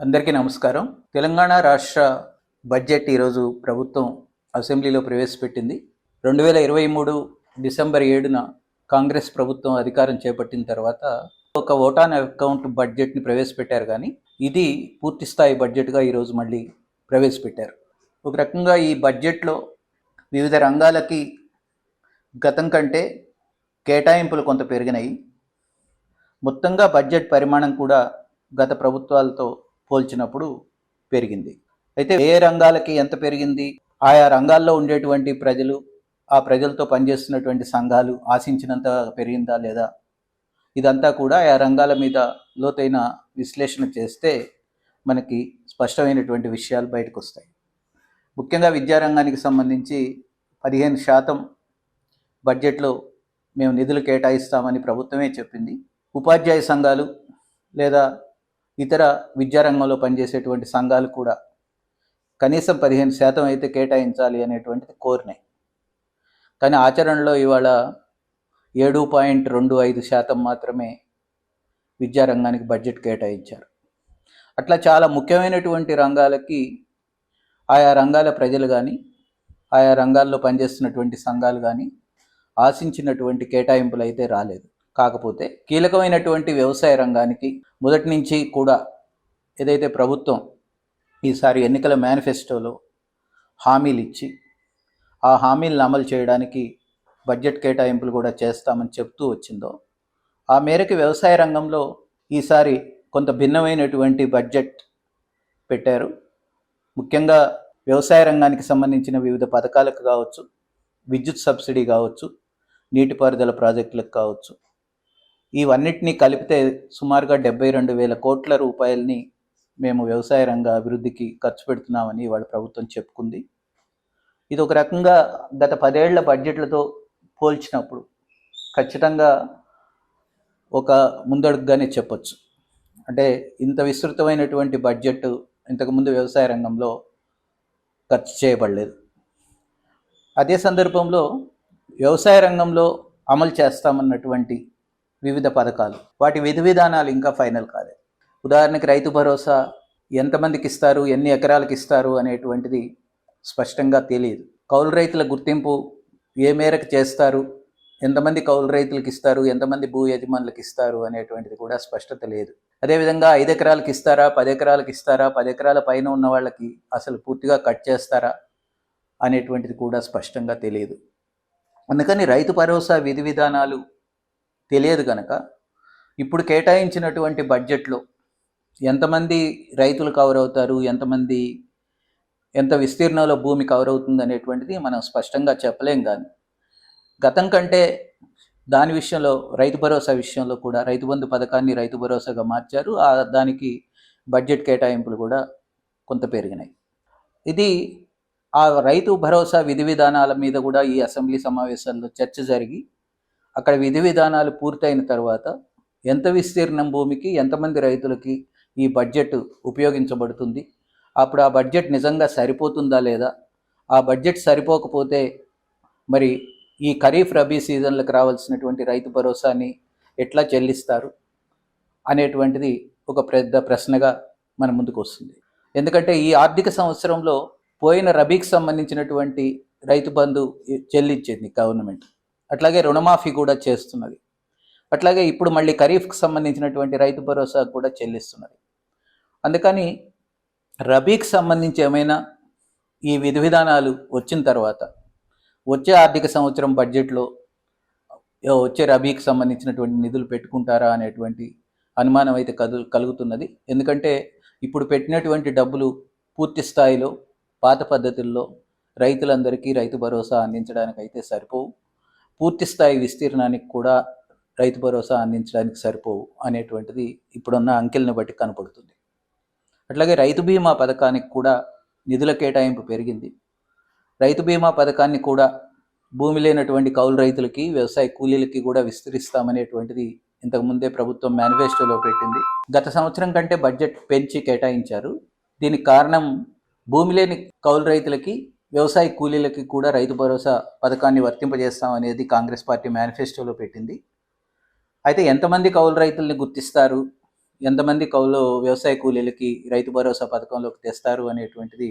అందరికీ నమస్కారం. తెలంగాణ రాష్ట్ర బడ్జెట్ ఈరోజు ప్రభుత్వం అసెంబ్లీలో ప్రవేశపెట్టింది. రెండు వేల ఇరవై మూడు డిసెంబర్ ఏడున కాంగ్రెస్ ప్రభుత్వం అధికారం చేపట్టిన తర్వాత ఒక ఓటాన్ అకౌంట్ బడ్జెట్ని ప్రవేశపెట్టారు కానీ ఇది పూర్తి స్థాయి బడ్జెట్గా ఈరోజు మళ్ళీ ప్రవేశపెట్టారు. ఒక రకంగా ఈ బడ్జెట్లో వివిధ రంగాలకి గతం కంటే కేటాయింపులు కొంత పెరిగినాయి. మొత్తంగా బడ్జెట్ పరిమాణం కూడా గత ప్రభుత్వాలతో పోల్చినప్పుడు పెరిగింది. అయితే ఏ రంగాలకి ఎంత పెరిగింది? ఆయా రంగాల్లో ఉండేటువంటి ప్రజలు ఆ ప్రజలతో పనిచేస్తున్నటువంటి సంఘాలు ఆశించినంత పెరిగిందా లేదా? ఇదంతా కూడా ఆయా రంగాల మీద లోతైన విశ్లేషణ చేస్తే మనకి స్పష్టమైనటువంటి విషయాలు బయటకు వస్తాయి ముఖ్యంగా విద్యారంగానికి సంబంధించి పదిహేను శాతం బడ్జెట్లో మేము నిధులు కేటాయిస్తామని ప్రభుత్వమే చెప్పింది. ఉపాధ్యాయ సంఘాలు లేదా ఇతర విద్యారంగంలో పనిచేసేటువంటి సంఘాలు కూడా కనీసం పదిహేను శాతం అయితే కేటాయించాలి అనేటువంటిది కోరినాయి కానీ ఆచరణలో ఇవాళ ఏడు పాయింట్ రెండు ఐదు శాతం మాత్రమే విద్యారంగానికి బడ్జెట్ కేటాయించారు. అట్లా చాలా ముఖ్యమైనటువంటి రంగాలకి ఆయా రంగాల ప్రజలు కానీ ఆయా రంగాల్లో పనిచేస్తున్నటువంటి సంఘాలు కానీ ఆశించినటువంటి కేటాయింపులు అయితే రాలేదు. కాకపోతే కీలకమైనటువంటి వ్యవసాయ రంగానికి మొదటి నుంచి కూడా ఏదైతే ప్రభుత్వం ఈసారి ఎన్నికల మేనిఫెస్టోలో హామీలు ఇచ్చి ఆ హామీలను అమలు చేయడానికి బడ్జెట్ కేటాయింపులు కూడా చేస్తామని చెప్తూ వచ్చిందో ఆ మేరకు వ్యవసాయ రంగంలో ఈసారి కొంత భిన్నమైనటువంటి బడ్జెట్ పెట్టారు. ముఖ్యంగా వ్యవసాయ రంగానికి సంబంధించిన వివిధ పథకాలకు కావచ్చు విద్యుత్ సబ్సిడీ కావచ్చు నీటిపారుదల ప్రాజెక్టులకు కావచ్చు ఇవన్నిటినీ కలిపితే సుమారుగా డెబ్బై రెండు వేల కోట్ల రూపాయలని మేము వ్యవసాయ రంగ అభివృద్ధికి ఖర్చు పెడుతున్నామని వాళ్ళ ప్రభుత్వం చెప్పుకుంది. ఇది ఒక రకంగా గత పదేళ్ళ బడ్జెట్లతో పోల్చినప్పుడు ఖచ్చితంగా ఒక ముందడుగుగానే చెప్పొచ్చు. అంటే ఇంత విస్తృతమైనటువంటి బడ్జెట్ ఇంతకుముందు వ్యవసాయ రంగంలో ఖర్చు చేయబడలేదు. అదే సందర్భంలో వ్యవసాయ రంగంలో అమలు చేస్తామన్నటువంటి వివిధ పథకాలు. వాటి విధి విధానాలు ఇంకా ఫైనల్ కాలేదు ఉదాహరణకి రైతు భరోసా ఎంతమందికి ఇస్తారు ఎన్ని ఎకరాలకు ఇస్తారు అనేటువంటిది స్పష్టంగా తెలియదు. కౌలు రైతుల గుర్తింపు ఏ మేరకు చేస్తారు ఎంతమంది కౌలు రైతులకు ఇస్తారు ఎంతమంది భూ యజమానులకు ఇస్తారు అనేటువంటిది కూడా స్పష్టత లేదు. అదేవిధంగా ఐదు ఎకరాలకు ఇస్తారా పది ఎకరాలకు ఇస్తారా పది ఎకరాల పైన ఉన్న వాళ్ళకి అసలు పూర్తిగా కట్ చేస్తారా అనేటువంటిది కూడా స్పష్టంగా తెలియదు. అందుకని రైతు భరోసా విధి విధానాలు తెలియదు కనుక ఇప్పుడు కేటాయించినటువంటి బడ్జెట్లో ఎంతమంది రైతులు కవర్ అవుతారు ఎంతమంది ఎంత విస్తీర్ణంలో భూమి కవర్ అవుతుంది అనేటువంటిది మనం స్పష్టంగా చెప్పలేం కానీ గతం కంటే దాని విషయంలో రైతు భరోసా విషయంలో కూడా రైతు బంధు పథకాన్ని రైతు భరోసాగా మార్చారు ఆ దానికి బడ్జెట్ కేటాయింపులు కూడా కొంత పెరిగినాయి. ఇది ఆ రైతు భరోసా విధి విధానాల మీద కూడా ఈ అసెంబ్లీ సమావేశాల్లో చర్చ జరిగి అక్కడ విధి విధానాలు పూర్తయిన తర్వాత ఎంత విస్తీర్ణం భూమికి ఎంతమంది రైతులకి ఈ బడ్జెట్ ఉపయోగించబడుతుంది? అప్పుడు ఆ బడ్జెట్ నిజంగా సరిపోతుందా లేదా? ఆ బడ్జెట్ సరిపోకపోతే మరి ఈ ఖరీఫ్ రబీ సీజన్లకు రావాల్సినటువంటి రైతు భరోసాని ఎట్లా చెల్లిస్తారు? అనేటువంటిది ఒక పెద్ద ప్రశ్నగా మన ముందుకు వస్తుంది. ఎందుకంటే ఈ ఆర్థిక సంవత్సరంలో పోయిన రబీకి సంబంధించినటువంటి రైతు బంధు చెల్లించింది గవర్నమెంట్. అట్లాగే రుణమాఫీ కూడా చేస్తున్నది. అట్లాగే ఇప్పుడు మళ్ళీ ఖరీఫ్కి సంబంధించినటువంటి రైతు భరోసా కూడా చెల్లిస్తున్నది. అందుకని రబీకి సంబంధించి ఏమైనా ఈ విధి విధానాలు వచ్చిన తర్వాత వచ్చే ఆర్థిక సంవత్సరం బడ్జెట్లో వచ్చే రబీకి సంబంధించినటువంటి నిధులు పెట్టుకుంటారా అనేటువంటి అనుమానం అయితే కదు కలుగుతున్నది. ఎందుకంటే ఇప్పుడు పెట్టినటువంటి డబ్బులు పూర్తి స్థాయిలో పాత పద్ధతుల్లో రైతులందరికీ రైతు భరోసా అందించడానికి అయితే సరిపోవు. పూర్తి స్థాయి విస్తీర్ణానికి కూడా రైతు భరోసా అందించడానికి సరిపోవు అనేటువంటిది ఇప్పుడున్న అంకెల్ని బట్టి కనపడుతుంది. అట్లాగే రైతు బీమా పథకానికి కూడా నిధుల కేటాయింపు పెరిగింది. రైతు బీమా పథకాన్ని కూడా భూమి లేనటువంటి కౌలు రైతులకి వ్యవసాయ కూలీలకి కూడా విస్తరిస్తామనేటువంటిది ఇంతకుముందే ప్రభుత్వం మేనిఫెస్టోలో పెట్టింది. గత సంవత్సరం కంటే బడ్జెట్ పెంచి కేటాయించారు. దీనికి కారణం భూమి లేని కౌలు రైతులకి వ్యవసాయ కూలీలకి కూడా రైతు భరోసా పథకాన్ని వర్తింపజేస్తామనేది కాంగ్రెస్ పార్టీ మేనిఫెస్టోలో పెట్టింది. అయితే ఎంతమంది కౌలు రైతుల్ని గుర్తిస్తారు? ఎంతమంది కౌలు వ్యవసాయ కూలీలకి రైతు భరోసా పథకంలోకి తెస్తారు అనేటువంటిది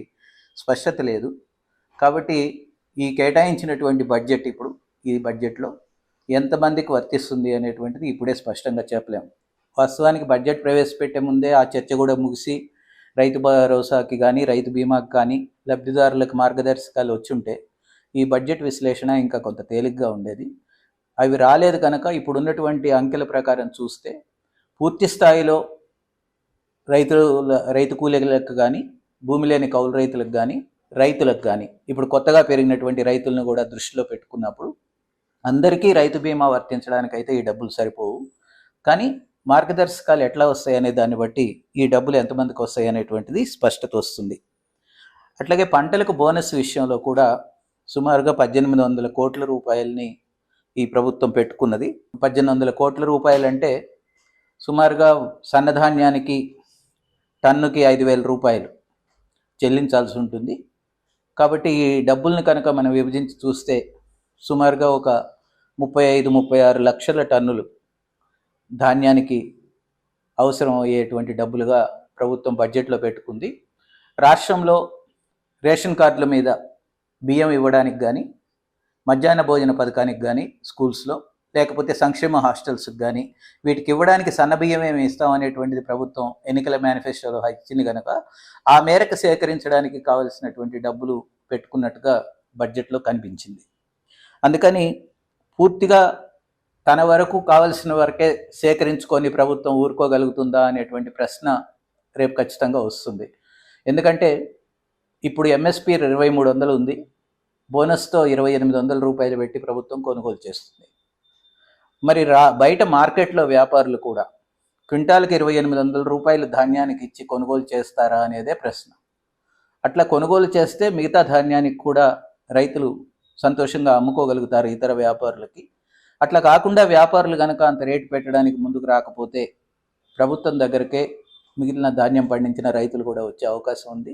స్పష్టత లేదు. కాబట్టి ఈ కేటాయించినటువంటి బడ్జెట్ ఇప్పుడు ఈ బడ్జెట్లో ఎంతమందికి వర్తిస్తుంది అనేటువంటిది ఇప్పుడే స్పష్టంగా చెప్పలేము వాస్తవానికి బడ్జెట్ ప్రవేశపెట్టే ముందే ఆ చర్చ కూడా ముగిసి రైతు భరోసాకి కానీ రైతు బీమాకి కానీ లబ్ధిదారులకు మార్గదర్శకాలు వచ్చుంటే ఈ బడ్జెట్ విశ్లేషణ ఇంకా కొంత తేలిగ్గా ఉండేది. అవి రాలేదు కనుక ఇప్పుడున్నటువంటి అంకెల ప్రకారం చూస్తే పూర్తి స్థాయిలో రైతుల రైతు కూలీలకు కానీ భూమి లేని కౌలు రైతులకు కానీ రైతులకు కానీ ఇప్పుడు కొత్తగా పెరిగినటువంటి రైతులను కూడా దృష్టిలో పెట్టుకున్నప్పుడు అందరికీ రైతు బీమా వర్తించడానికైతే ఈ డబ్బులు సరిపోవు. కానీ మార్గదర్శకాలు ఎట్లా వస్తాయి అనే దాన్ని బట్టి ఈ డబ్బులు ఎంతమందికి వస్తాయి అనేటువంటిది స్పష్టత వస్తుంది. అట్లాగే పంటలకు బోనస్ విషయంలో కూడా సుమారుగా పద్దెనిమిది వందల కోట్ల రూపాయలని ఈ ప్రభుత్వం పెట్టుకున్నది. పద్దెనిమిది వందల కోట్ల రూపాయలంటే సుమారుగా సన్నధాన్యానికి టన్నుకి ఐదు వేల రూపాయలు చెల్లించాల్సి ఉంటుంది. కాబట్టి ఈ డబ్బుల్ని కనుక మనం విభజించి చూస్తే సుమారుగా ఒక ముప్పై ఐదు ముప్పై ఆరు లక్షల టన్నులు ధాన్యానికి అవసరం అయ్యేటువంటి డబ్బులుగా ప్రభుత్వం బడ్జెట్లో పెట్టుకుంది. రాష్ట్రంలో రేషన్ కార్డుల మీద బియ్యం ఇవ్వడానికి కానీ మధ్యాహ్న భోజన పథకానికి కానీ స్కూల్స్లో లేకపోతే సంక్షేమ హాస్టల్స్కి కానీ వీటికి ఇవ్వడానికి సన్న బియ్యం ఇస్తాం ఇస్తామనేటువంటిది ప్రభుత్వం ఎన్నికల మేనిఫెస్టోలో ఇచ్చింది కనుక ఆ మేరకు సేకరించడానికి కావలసినటువంటి డబ్బులు పెట్టుకున్నట్టుగా బడ్జెట్లో కనిపించింది. అందుకని పూర్తిగా తన వరకు కావలసిన వరకే సేకరించుకొని ప్రభుత్వం ఊరుకోగలుగుతుందా అనేటువంటి ప్రశ్న రేపు ఖచ్చితంగా వస్తుంది. ఎందుకంటే ఇప్పుడు ఎంఎస్పి ఇరవై మూడు వందలు ఉంది. బోనస్తో ఇరవై ఎనిమిది వందల రూపాయలు పెట్టి ప్రభుత్వం కొనుగోలు చేస్తుంది. మరి రా బయట మార్కెట్లో వ్యాపారులు కూడా క్వింటాల్కి ఇరవై ఎనిమిది వందల రూపాయలు ధాన్యానికి ఇచ్చి కొనుగోలు చేస్తారా అనేదే ప్రశ్న. అట్లా కొనుగోలు చేస్తే మిగతా ధాన్యానికి కూడా రైతులు సంతోషంగా అమ్ముకోగలుగుతారు ఇతర వ్యాపారులకి. అట్లా కాకుండా వ్యాపారులు కనుక అంత రేటు పెట్టడానికి ముందుకు రాకపోతే ప్రభుత్వం దగ్గరకే మిగిలిన ధాన్యం పండించిన రైతులు కూడా వచ్చే అవకాశం ఉంది.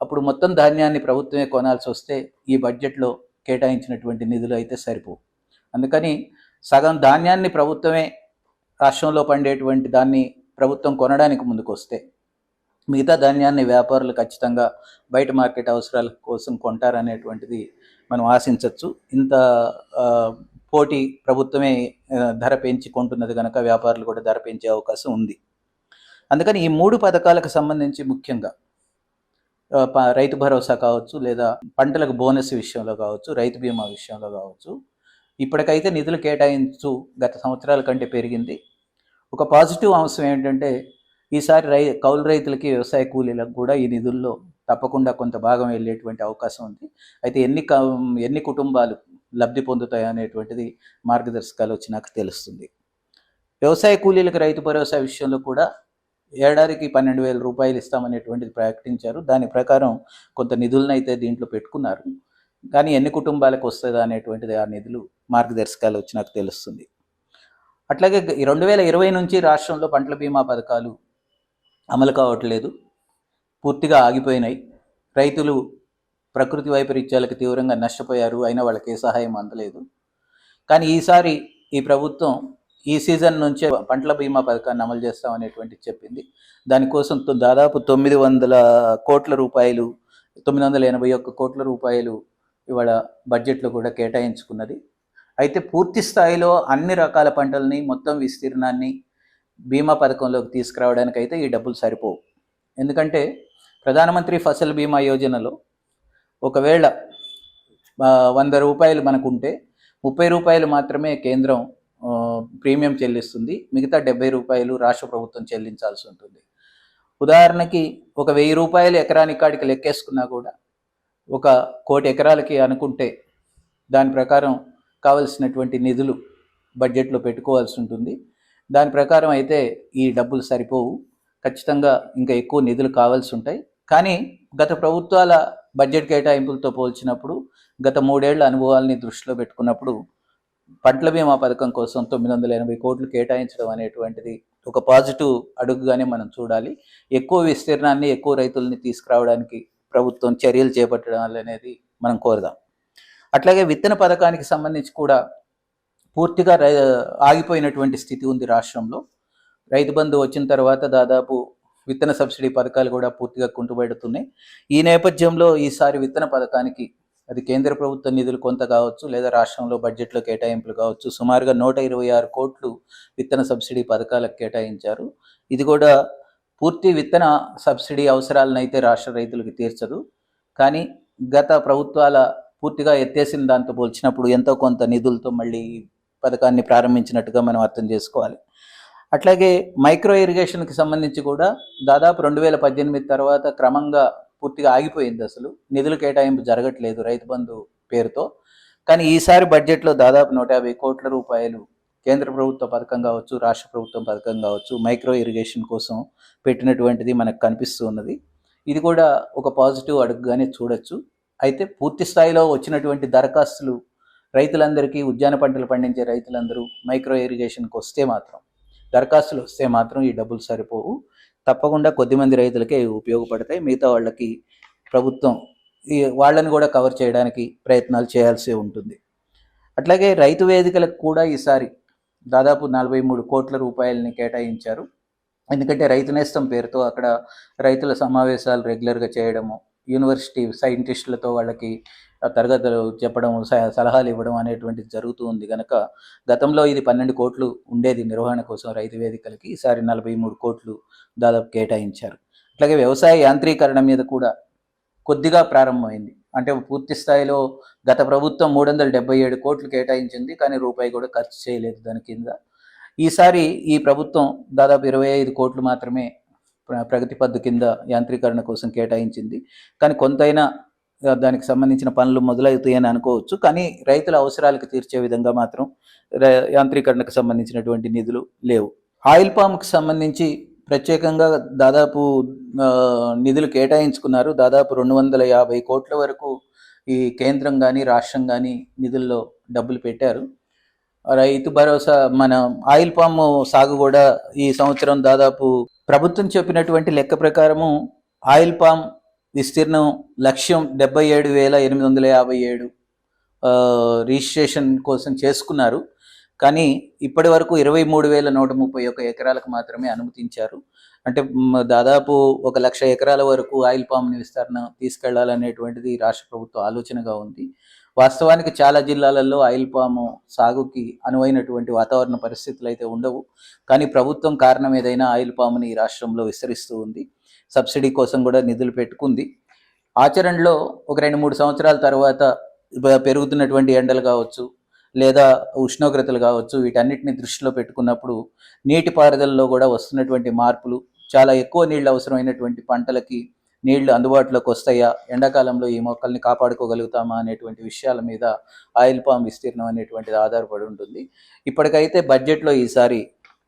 అప్పుడు మొత్తం ధాన్యాన్ని ప్రభుత్వమే కొనాల్సి వస్తే ఈ బడ్జెట్లో కేటాయించినటువంటి నిధులు అయితే సరిపో అందుకని సగం ధాన్యాన్ని ప్రభుత్వమే రాష్ట్రంలో పండేటువంటి దాన్ని ప్రభుత్వం కొనడానికి ముందుకొస్తే మిగతా ధాన్యాన్ని వ్యాపారులు ఖచ్చితంగా బయట మార్కెట్ అవసరాల కోసం కొంటారనేటువంటిది మనం ఆశించవచ్చు ఇంత పోటీ ప్రభుత్వమే ధర పెంచి కొంటున్నది కనుక వ్యాపారులు కూడా ధర పెంచే అవకాశం ఉంది. అందుకని ఈ మూడు పథకాలకు సంబంధించి ముఖ్యంగా రైతు భరోసా కావచ్చు లేదా పంటలకు బోనస్ విషయంలో కావచ్చు రైతు బీమా విషయంలో కావచ్చు ఇప్పటికైతే నిధులు కేటాయించు గత సంవత్సరాల కంటే పెరిగింది. ఒక పాజిటివ్ అంశం ఏంటంటే ఈసారి రై కౌలు రైతులకి వ్యవసాయ కూలీలకు కూడా ఈ నిధుల్లో తప్పకుండా కొంత భాగం వెళ్ళేటువంటి అవకాశం ఉంది. అయితే ఎన్ని క- ఎన్ని కుటుంబాలు లబ్ధి పొందుతాయనేటువంటిది మార్గదర్శకాలు వచ్చినాక తెలుస్తుంది. వ్యవసాయ కూలీలకు రైతు భరోసా విషయంలో కూడా ఏడాదికి పన్నెండు వేల రూపాయలు ఇస్తామనేటువంటిది ప్రకటించారు. దాని ప్రకారం కొంత నిధులను అయితే దీంట్లో పెట్టుకున్నారు. కానీ ఎన్ని కుటుంబాలకు వస్తుందా అనేటువంటిది ఆ నిధులు మార్గదర్శకాలు వచ్చినాక తెలుస్తుంది. అట్లాగే రెండు వేల ఇరవై నుంచి రాష్ట్రంలో పంటల బీమా పథకాలు అమలు కావట్లేదు. పూర్తిగా ఆగిపోయినాయి. రైతులు ప్రకృతి వైపరీత్యాలకు తీవ్రంగా నష్టపోయారు. అయినా వాళ్ళకి ఏ సహాయం అందలేదు. కానీ ఈసారి ఈ ప్రభుత్వం ఈ సీజన్ నుంచే పంటల బీమా పథకాన్ని అమలు చేస్తామనేటువంటి చెప్పింది. దానికోసం దాదాపు తొమ్మిది వందల కోట్ల రూపాయలు తొమ్మిది వందల ఎనభై ఒక్క కోట్ల రూపాయలు ఇవాళ బడ్జెట్లో కూడా కేటాయించుకున్నది. అయితే పూర్తి స్థాయిలో అన్ని రకాల పంటల్ని మొత్తం విస్తీర్ణాన్ని బీమా పథకంలోకి తీసుకురావడానికి అయితే ఈ డబ్బులు సరిపోవు. ఎందుకంటే ప్రధానమంత్రి ఫసల్ బీమా యోజనలో ఒకవేళ వంద రూపాయలు మనకుంటే ముప్పై రూపాయలు మాత్రమే కేంద్రం ప్రీమియం చెల్లిస్తుంది. మిగతా డెబ్బై రూపాయలు రాష్ట్ర ప్రభుత్వం చెల్లించాల్సి ఉంటుంది. ఉదాహరణకి ఒక వెయ్యి రూపాయలు ఎకరానికి కాడికి లెక్కేసుకున్నా కూడా ఒక కోటి ఎకరాలకి అనుకుంటే దాని ప్రకారం కావలసినటువంటి నిధులు బడ్జెట్లో పెట్టుకోవాల్సి ఉంటుంది. దాని ప్రకారం అయితే ఈ డబ్బులు సరిపోవు. ఖచ్చితంగా ఇంకా ఎక్కువ నిధులు కావాల్సి ఉంటాయి. కానీ గత ప్రభుత్వాల బడ్జెట్ కేటాయింపులతో పోల్చినప్పుడు గత మూడేళ్ళ అనుభవాల్ని దృష్టిలో పెట్టుకున్నప్పుడు పంటల బీమా పథకం కోసం తొమ్మిది వందల ఎనభై కోట్లు కేటాయించడం అనేటువంటిది ఒక పాజిటివ్ అడుగుగానే మనం చూడాలి. ఎక్కువ విస్తీర్ణాన్ని ఎక్కువ రైతుల్ని తీసుకురావడానికి ప్రభుత్వం చర్యలు చేపట్టడం అనేది మనం కోరదాం. అట్లాగే విత్తన పథకానికి సంబంధించి కూడా పూర్తిగా రై- ఆగిపోయినటువంటి స్థితి ఉంది రాష్ట్రంలో. రైతు బంధు వచ్చిన తర్వాత దాదాపు విత్తన సబ్సిడీ పథకాలు కూడా పూర్తిగా కుంటుపడుతున్నాయి ఈ నేపథ్యంలో ఈసారి విత్తన పథకానికి అది కేంద్ర ప్రభుత్వ నిధులు కొంత కావచ్చు లేదా రాష్ట్రంలో బడ్జెట్లో కేటాయింపులు కావచ్చు సుమారుగా నూట ఇరవై ఆరు కోట్లు విత్తన సబ్సిడీ పథకాలకు కేటాయించారు. ఇది కూడా పూర్తి విత్తన సబ్సిడీ అవసరాలను అయితే రాష్ట్ర రైతులకు తీర్చదు. కానీ గత ప్రభుత్వాల పూర్తిగా ఎత్తేసిన దాంతో పోల్చినప్పుడు ఎంతో కొంత నిధులతో మళ్ళీ ఈ పథకాన్ని ప్రారంభించినట్టుగా మనం అర్థం చేసుకోవాలి. అట్లాగే మైక్రో ఇరిగేషన్కి సంబంధించి కూడా దాదాపు రెండు వేల పద్దెనిమిది తర్వాత క్రమంగా పూర్తిగా ఆగిపోయింది అసలు. నిధుల కేటాయింపు జరగట్లేదు రైతు బంధు పేరుతో. కానీ ఈసారి బడ్జెట్లో దాదాపు నూట యాభై కోట్ల రూపాయలు కేంద్ర ప్రభుత్వ పథకం కావచ్చు రాష్ట్ర ప్రభుత్వం పథకం కావచ్చు మైక్రో ఇరిగేషన్ కోసం పెట్టినటువంటిది మనకు కనిపిస్తూ ఉన్నది. ఇది కూడా ఒక పాజిటివ్ అడుగుగానే చూడొచ్చు. అయితే పూర్తి స్థాయిలో వచ్చినటువంటి దరఖాస్తులు రైతులందరికీ ఉద్యాన పంటలు పండించే రైతులందరూ మైక్రో ఇరిగేషన్కి వస్తే మాత్రం దరఖాస్తులు వస్తే మాత్రం ఈ డబ్బులు సరిపోవు. తప్పకుండా కొద్దిమంది రైతులకే ఉపయోగపడతాయి. మిగతా వాళ్ళకి ప్రభుత్వం ఈ వాళ్ళని కూడా కవర్ చేయడానికి ప్రయత్నాలు చేయాల్సి ఉంటుంది. అట్లాగే రైతు వేదికలకు కూడా ఈసారి దాదాపు నలభై మూడు కోట్ల రూపాయలని కేటాయించారు. ఎందుకంటే రైతు నేస్తం పేరుతో అక్కడ రైతుల సమావేశాలు రెగ్యులర్గా చేయడము యూనివర్సిటీ సైంటిస్టులతో వాళ్ళకి తరగతులు చెప్పడం స- సలహాలు ఇవ్వడం అనేటువంటిది జరుగుతూ ఉంది కనుక గతంలో ఇది పన్నెండు కోట్లు ఉండేది నిర్వహణ కోసం రైతు వేదికలకి. ఈసారి నలభై మూడు కోట్లు దాదాపు కేటాయించారు. అట్లాగే వ్యవసాయ యాంత్రీకరణ మీద కూడా కొద్దిగా ప్రారంభమైంది. అంటే పూర్తి స్థాయిలో గత ప్రభుత్వం మూడు వందల డెబ్బై ఏడు కోట్లు కేటాయించింది కానీ రూపాయి కూడా ఖర్చు చేయలేదు దాని కింద. ఈసారి ఈ ప్రభుత్వం దాదాపు ఇరవై ఐదు కోట్లు మాత్రమే ప్ర- ప్రగతి పద్దు కింద యాంత్రీకరణ కోసం కేటాయించింది. కానీ కొంతైనా దానికి సంబంధించిన పనులు మొదలవుతాయని అనుకోవచ్చు. కానీ రైతుల అవసరాలకు తీర్చే విధంగా మాత్రం యాంత్రీకరణకు సంబంధించినటువంటి నిధులు లేవు. ఆయిల్ పామ్కి సంబంధించి ప్రత్యేకంగా దాదాపు నిధులు కేటాయించుకున్నారు. దాదాపు రెండు వందల యాభై కోట్ల వరకు ఈ కేంద్రం కానీ రాష్ట్రం కానీ నిధుల్లో డబ్బులు పెట్టారు. రైతు భరోసా మన ఆయిల్ పామ్ సాగు కూడా ఈ సంవత్సరం దాదాపు ప్రభుత్వం చెప్పినటువంటి లెక్క ప్రకారము ఆయిల్ పామ్ విస్తీర్ణం లక్ష్యం డెబ్బై ఏడు వేల ఎనిమిది వందల యాభై ఏడు రిజిస్ట్రేషన్ కోసం చేసుకున్నారు. కానీ ఇప్పటి వరకు ఇరవై మూడు వేల నూట ముప్పై ఒక ఎకరాలకు మాత్రమే అనుమతించారు. అంటే దాదాపు ఒక లక్ష ఎకరాల వరకు ఆయిల్ పామ్ని విస్తరణ తీసుకెళ్ళాలనేటువంటిది రాష్ట్ర ప్రభుత్వ ఆలోచనగా ఉంది. వాస్తవానికి చాలా జిల్లాలలో ఆయిల్ పాము సాగుకి అనువైనటువంటి వాతావరణ పరిస్థితులు అయితే ఉండవు. కానీ ప్రభుత్వం కారణం ఏదైనా ఆయిల్ పాముని ఈ రాష్ట్రంలో విస్తరిస్తూ ఉంది. సబ్సిడీ కోసం కూడా నిధులు పెట్టుకుంది. ఆచరణలో ఒక రెండు మూడు సంవత్సరాల తర్వాత పెరుగుతున్నటువంటి ఎండలు కావచ్చు లేదా ఉష్ణోగ్రతలు కావచ్చు వీటన్నిటిని దృష్టిలో పెట్టుకున్నప్పుడు నీటిపారుదలలో కూడా వస్తున్నటువంటి మార్పులు చాలా ఎక్కువ నీళ్ళు అవసరమైనటువంటి పంటలకి నీళ్ళు అందుబాటులోకి వస్తాయా ఎండాకాలంలో ఈ మొక్కల్ని కాపాడుకోగలుగుతామా అనేటువంటి విషయాల మీద ఆయిల్ పామ్ విస్తీర్ణం అనేటువంటిది ఆధారపడి ఉంటుంది. ఇప్పటికైతే బడ్జెట్లో ఈసారి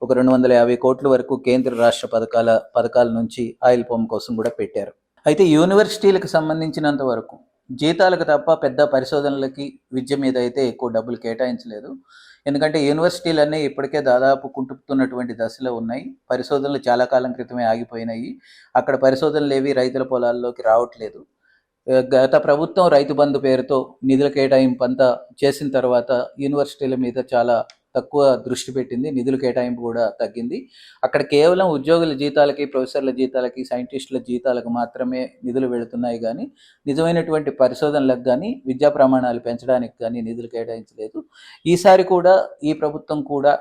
ఒక రెండు వందల యాభై కోట్ల వరకు కేంద్ర రాష్ట్ర పథకాల పథకాల నుంచి ఆయిల్ పంప్ కోసం కూడా పెట్టారు. అయితే యూనివర్సిటీలకు సంబంధించినంత వరకు జీతాలకు తప్ప పెద్ద పరిశోధనలకి విద్య మీద అయితే ఎక్కువ డబ్బులు కేటాయించలేదు. ఎందుకంటే యూనివర్సిటీలన్నీ ఇప్పటికే దాదాపు కుంటుతున్నటువంటి దశలో ఉన్నాయి. పరిశోధనలు చాలా కాలం క్రితమే ఆగిపోయినాయి. అక్కడ పరిశోధనలు ఏవి రైతుల పొలాల్లోకి రావట్లేదు. గత ప్రభుత్వం రైతు బంధు పేరుతో నిధుల కేటాయింపు అంతా చేసిన తర్వాత యూనివర్సిటీల మీద చాలా తక్కువ దృష్టి పెట్టింది నిధుల కేటాయింపు కూడా తగ్గింది. అక్కడ కేవలం ఉద్యోగుల జీతాలకి ప్రొఫెసర్ల జీతాలకి సైంటిస్టుల జీతాలకు మాత్రమే నిధులు వెళుతున్నాయి కానీ నిజమైనటువంటి పరిశోధనలకు కానీ విద్యా ప్రమాణాలు పెంచడానికి కానీ నిధులు కేటాయించలేదు. ఈసారి కూడా ఈ ప్రభుత్వం కూడా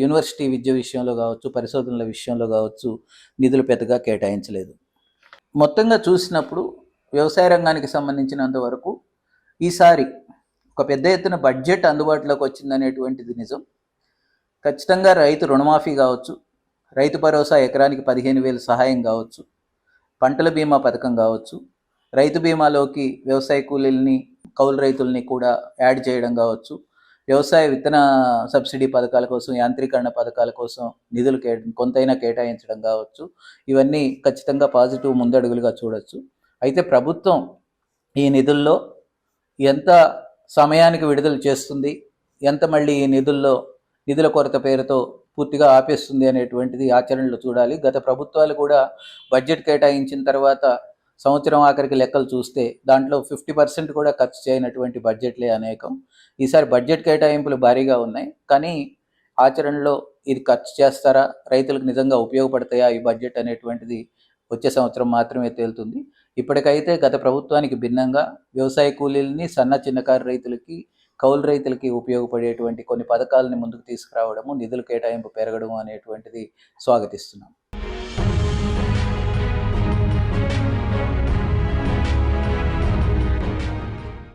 యూనివర్సిటీ విద్య విషయంలో కావచ్చు పరిశోధనల విషయంలో కావచ్చు నిధులు పెద్దగా కేటాయించలేదు. మొత్తంగా చూసినప్పుడు వ్యవసాయ రంగానికి సంబంధించినంత వరకు ఈసారి ఒక పెద్ద ఎత్తున బడ్జెట్ అందుబాటులోకి వచ్చిందనేటువంటిది నిజం. ఖచ్చితంగా రైతు రుణమాఫీ కావచ్చు రైతు భరోసా ఎకరానికి పదిహేను వేలు సహాయం కావచ్చు పంటల బీమా పథకం కావచ్చు రైతు బీమాలోకి వ్యవసాయ కూలీల్ని కౌలు రైతుల్ని కూడా యాడ్ చేయడం కావచ్చు వ్యవసాయ విత్తన సబ్సిడీ పథకాల కోసం యాంత్రీకరణ పథకాల కోసం నిధులు కే కొంతైనా కేటాయించడం కావచ్చు. ఇవన్నీ ఖచ్చితంగా పాజిటివ్ ముందడుగులుగా చూడొచ్చు. అయితే ప్రభుత్వం ఈ నిధుల్లో ఎంత సమయానికి విడుదల చేస్తుంది. ఎంత మళ్ళీ ఈ నిధుల్లో నిధుల కొరత పేరుతో పూర్తిగా ఆపేస్తుంది అనేటువంటిది ఆచరణలో చూడాలి. గత ప్రభుత్వాలు కూడా బడ్జెట్ కేటాయించిన తర్వాత సంవత్సరం ఆఖరికి లెక్కలు చూస్తే దాంట్లో ఫిఫ్టీ పర్సెంట్ కూడా ఖర్చు చేయనటువంటి బడ్జెట్లే అనేకం. ఈసారి బడ్జెట్ కేటాయింపులు భారీగా ఉన్నాయి. కానీ ఆచరణలో ఇది ఖర్చు చేస్తారా? రైతులకు నిజంగా ఉపయోగపడతాయా ఈ బడ్జెట్ అనేటువంటిది వచ్చే సంవత్సరం మాత్రమే తేలుతుంది. ఇప్పటికైతే గత ప్రభుత్వానికి భిన్నంగా వ్యవసాయ కూలీలని సన్న చిన్నకారు రైతులకి కౌలు రైతులకి ఉపయోగపడేటువంటి కొన్ని పథకాలని ముందుకు తీసుకురావడము నిధుల కేటాయింపు పెరగడం అనేటువంటిది స్వాగతిస్తున్నాం.